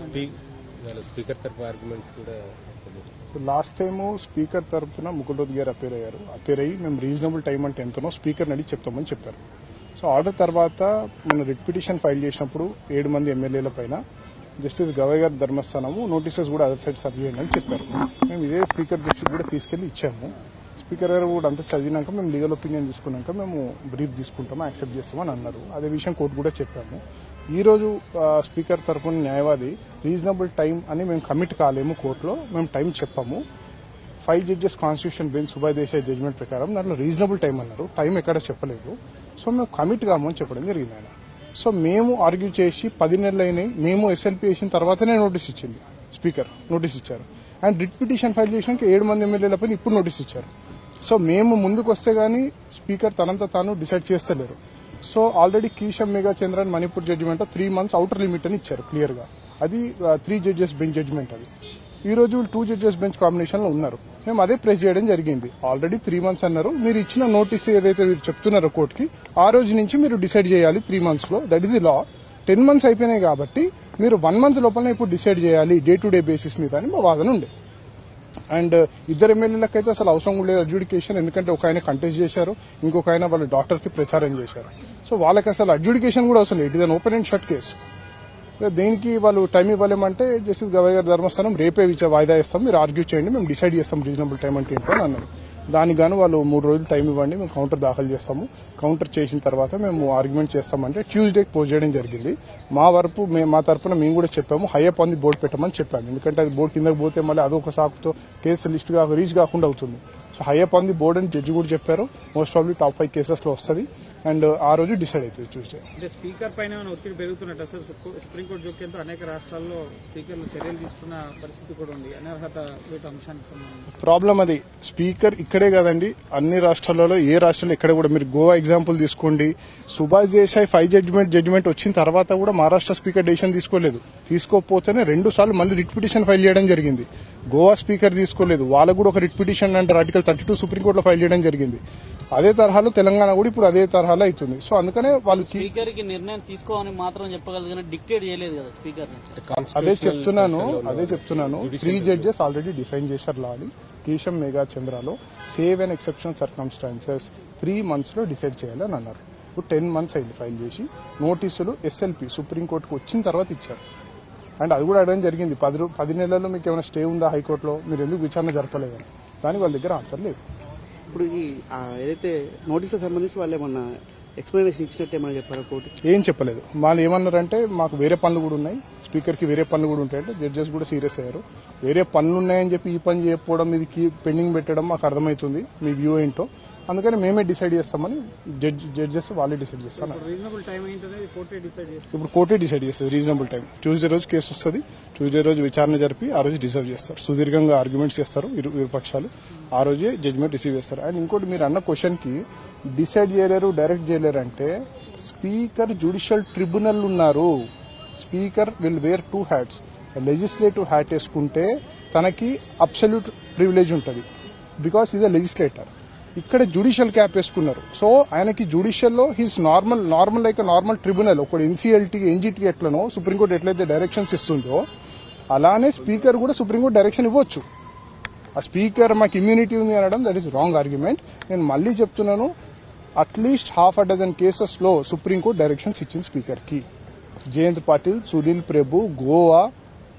Speaker తరపు arguments కూడా last time speaker తరపున ముకుల్రోత్ గారు అపేర్ అయ్యారు అపేర్ అయ్యి మేము రీజనబుల్ టైం అంటే ఎంతనో స్పీకర్ అడిగి చెప్తామని చెప్పారు. సో ఆర్డర్ తర్వాత మన రిట్ పిటిషన్ ఫైల్ చేసినప్పుడు ఏడు మంది ఎమ్మెల్యేల పైన జస్టిస్ గవయ్ గారి ధర్మస్థానము నోటీసెస్ కూడా అదర్ సైడ్ సర్వ్ చేయండి అని చెప్పారు. మేము ఇదే స్పీకర్ దృష్టికి కూడా తీసుకెళ్ళి ఇచ్చాము. స్పీకర్ గారు కూడా అంతా చదివినాక మేము లీగల్ ఒపీనియన్ తీసుకున్నాక మేము బ్రీఫ్ తీసుకుంటాము యాక్సెప్ట్ చేస్తామని అన్నారు. అదే విషయం కోర్టు కూడా చెప్పాము. ఈరోజు స్పీకర్ తరపున న్యాయవాది రీజనబుల్ టైం అని మేము కమిట్ కాలేము కోర్టులో మేము టైం చెప్పాము. Five judges constitution bench Subhash Desai judgment ప్రకారం దాంట్లో రీజనబుల్ టైం అన్నారు. టైం ఎక్కడ చెప్పలేదు. సో మేము కమిట్ కాము అని చెప్పడం జరిగింది ఆయన. సో మేము ఆర్గ్యూ చేసి పది నెలలు అయినాయి. మేము ఎస్ఎల్పీ వేసిన తర్వాతనే నోటీస్ ఇచ్చింది స్పీకర్ నోటీస్ ఇచ్చారు. అండ్ రిట్ పిటిషన్ ఫైల్ చేసినాక ఏడు మంది ఎమ్మెల్యేల పైన ఇప్పుడు నోటీస్ ఇచ్చారు. సో మేము ముందుకు వస్తే గానీ స్పీకర్ తనంత తాను డిసైడ్ చేస్తలేరు. So already Keisham Megha Chandran Manipur judgment three months outer limit అని ఇచ్చారు క్లియర్గా. అది త్రీ జడ్జెస్ బెంచ్ జడ్జిమెంట్ అది. ఈ రోజు టూ జడ్జెస్ బెంచ్ కాంబినేషన్లో ఉన్నారు. మేము అదే ప్రెస్ చేయడం జరిగింది. ఆల్రెడీ త్రీ మంత్స్ అన్నారు. మీరు ఇచ్చిన నోటీస్ ఏదైతే మీరు చెప్తున్నారో కోర్టుకి ఆ రోజు నుంచి మీరు డిసైడ్ చేయాలి త్రీ మంత్స్లో. That is the law ten months అయిపోయినాయి కాబట్టి మీరు వన్ మంత్ లోపల ఇప్పుడు డిసైడ్ చేయాలి డే టు డే బేసిస్ మీద అని మా వాదన ఉండే. అండ్ ఇద్దరు ఎమ్మెల్యేలకు అయితే అసలు అవసరం లేదు అడ్judication ఎందుకంటే ఒక ఆయన కంటెస్ట్ చేశారు ఇంకొక ఆయన వాళ్ళ డాక్టర్కి ప్రచారం చేశారు. సో వాళ్ళకి అసలు అడ్judication కూడా అవసరం లేదు. It is an open and shut case దేనికి వాళ్ళు టైం ఇవ్వలేమంటే జస్టిస్ గవై గారి ధర్మస్థానం రేపే వాయిదా ఇస్తాం మీరు ఆర్గ్యూ చేయండి మేము డిసైడ్ చేస్తాం రీజనబుల్ టైం అంటే ఏంటో అని అన్నారు. దానికి గాను వాళ్ళు మూడు రోజులు టైం ఇవ్వండి మేము కౌంటర్ దాఖలు చేస్తాము. కౌంటర్ చేసిన తర్వాత మేము ఆర్గ్యుమెంట్ చేస్తామంటే ట్యూస్డే పోస్ట్ చేయడం జరిగింది. మా వరకు మేము మా తరపున మేము కూడా చెప్పాము హైయప్ అంది బోర్డు పెట్టమని చెప్పాము ఎందుకంటే అది బోర్డు కిందకి పోతే మళ్ళీ అదొక సాకుతో కేసు లిస్ట్ కాక రీచ్ కాకుండా అవుతుంది. So high up on the board అని జడ్జి కూడా చెప్పారు. మోస్ట్ ప్రాబ్లీ టాప్ ఫైవ్ కేసెస్లో వస్తుంది. అండ్ ఆ రోజు డిసైడ్ అవుతుంది ట్యూస్డే అంటే స్పీకర్ పైన ఒత్తిడి పెరుగుతున్నట్టు సుప్రీ- సుప్రీంకోర్టు జోక్యంతో అనేక రాష్ట్రాల్లో స్పీకర్లు చర్యలు తీసుకున్న పరిస్థితి కూడా ఉంది. అనర్హత అంశానికి సంబంధించి. ప్రాబ్లం అది. స్పీకర్ ఇక్కడే కదండి. అన్ని రాష్ట్రాలలో ఏ రాష్ట్రంలో ఇక్కడ కూడా. మీరు గోవా ఎగ్జాంపుల్ తీసుకోండి. Subhash Desai five judgment judgment వచ్చిన తర్వాత కూడా మహారాష్ట్ర స్పీకర్ డెసిషన్ తీసుకోలేదు. తీసుకోకపోతేనే రెండు సార్లు మళ్ళీ రిట్ పిటిషన్ ఫైల్ చేయడం జరిగింది. గోవా స్పీకర్ తీసుకోలేదు. వాళ్ళకు కూడా ఒక రిట్ పిటిషన్ అంటారు. ఆర్టికల్ థర్టీ టూ సుప్రీంకోర్టులో ఫైల్ చేయడం జరిగింది. అదే తరహాలో తెలంగాణ కూడా ఇప్పుడు అదే తరహాలో అవుతుంది. సో అందుకనే వాళ్ళు స్పీకర్కి నిర్ణయం తీసుకోవాలని మాత్రం చెప్పగలిగిన డిక్టేట్ చేయలేదు కదా స్పీకర్ అదే చెప్తున్నాను. అదే చెప్తున్నాను. త్రీ జడ్జెస్ ఆల్రెడీ డిఫైన్ చేశారు లా అని Keisham Megha చంద్రాలో save and exceptional circumstances three మంత్స్లో డిసైడ్ చేయాలని అన్నారు. ఇప్పుడు టెన్ మంత్స్ అయింది ఫైల్ చేసి. నోటీసులు ఎస్ఎల్పి సుప్రీంకోర్టుకు వచ్చిన తర్వాత ఇచ్చారు. అండ్ అది కూడా అడగడం జరిగింది. పది పది నెలల్లో మీకు ఏమైనా స్టే ఉందా హైకోర్టులో? మీరు ఎందుకు విచారణ జరపలేదని దానికి వాళ్ళ దగ్గర ఆన్సర్ లేదు. ఇప్పుడు ఈ ఏదైతే నోటీసుకు సంబంధించి వాళ్ళు ఏమన్నా ఎక్స్ప్లెనేషన్ ఇచ్చినట్టు ఏమన్నా చెప్పారా కోర్టు? ఏం చెప్పలేదు. వాళ్ళు ఏమన్నారంటే మాకు వేరే పనులు కూడా ఉన్నాయి. స్పీకర్కి వేరే పనులు కూడా ఉంటాయంటే జడ్జెస్ కూడా సీరియస్ అయ్యారు. వేరే పనులు ఉన్నాయని చెప్పి ఈ పని చేయకపోవడం ఇది పెండింగ్ పెట్టడం మాకు అర్థమవుతుంది. మీ వ్యూ ఏంటో. అందుకని మేమే డిసైడ్ చేస్తామని జడ్జ్ జడ్జెస్ వాళ్ళే డిసైడ్ చేస్తాను రీజనబుల్ టైం డిసైడ్ ఇప్పుడు కోర్టే డిసైడ్ చేస్తుంది రీజనబుల్ టైం ట్యూస్డే రోజు కేసు వస్తుంది. ట్యూస్డే రోజు విచారణ జరిపి ఆ రోజు డిసర్వ్ చేస్తారు. సుదీర్ఘంగా ఆర్గ్యుమెంట్స్ చేస్తారు ఇరు పక్షాలు ఆ రోజే జడ్జ్మెంట్ రిసీవ్ చేస్తారు. అండ్ ఇంకోటి మీరు అన్న క్వశ్చన్కి డిసైడ్ చేయలేరు డైరెక్ట్ చేయలేరు అంటే స్పీకర్ జ్యుడిషియల్ ట్రిబ్యునల్ ఉన్నారు. Speaker will wear two hats legislative hat వేసుకుంటే తనకి అబ్సల్యూట్ ప్రివిలేజ్ ఉంటుంది. బికాస్ ఈజ్ అ లెజిస్లేటర్ ఇక్కడ జ్యుడిషియల్ క్యాప్ వేసుకున్నారు. సో ఆయనకి జ్యుడిషియల్లో he's normal normal like normal tribunal ఒకటి ఎన్సీఎల్టీ ఎన్జిటి ఎట్లనో సుప్రీంకోర్టు ఎట్లయితే డైరెక్షన్స్ ఇస్తుందో అలానే స్పీకర్ కూడా సుప్రీంకోర్టు డైరెక్షన్ ఇవ్వచ్చు. ఆ స్పీకర్ మాకు ఇమ్యూనిటీ ఉంది అనడం దట్ ఈస్ రాంగ్ ఆర్గ్యుమెంట్ నేను మళ్ళీ చెప్తున్నాను at least half a dozen కేసెస్లో సుప్రీంకోర్టు డైరెక్షన్స్ ఇచ్చింది స్పీకర్కి. జయంత్ పాటిల్ సునీల్ ప్రభు గోవా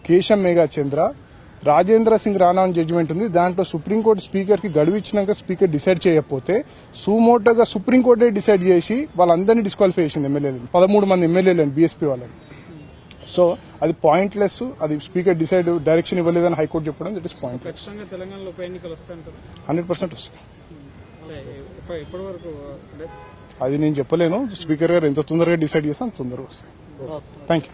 కేశం మేఘా చంద్ర రాజేంద్ర సింగ్ రాణా అని జడ్జిమెంట్ ఉంది. దాంట్లో సుప్రీంకోర్టు స్పీకర్కి గడువు ఇచ్చినాక స్పీకర్ డిసైడ్ చేయకపోతే సుమోటోగా సుప్రీంకోర్టే డిసైడ్ చేసి వాళ్ళందరినీ డిస్క్వాలిఫై చేసింది ఎమ్మెల్యేలను పదమూడు మంది ఎమ్మెల్యేలను బీఎస్పీ వాళ్ళని. సో అది పాయింట్లెస్ అది స్పీకర్ డిసైడ్ డైరెక్షన్ ఇవ్వలేదని హైకోర్టు చెప్పడం that is pointless hundred percent అంటే అది నేను చెప్పలేను. స్పీకర్ గారు ఎంత తొందరగా డిసైడ్ చేస్తే అంత తొందరగా వస్తుంది థ్యాంక్ యూ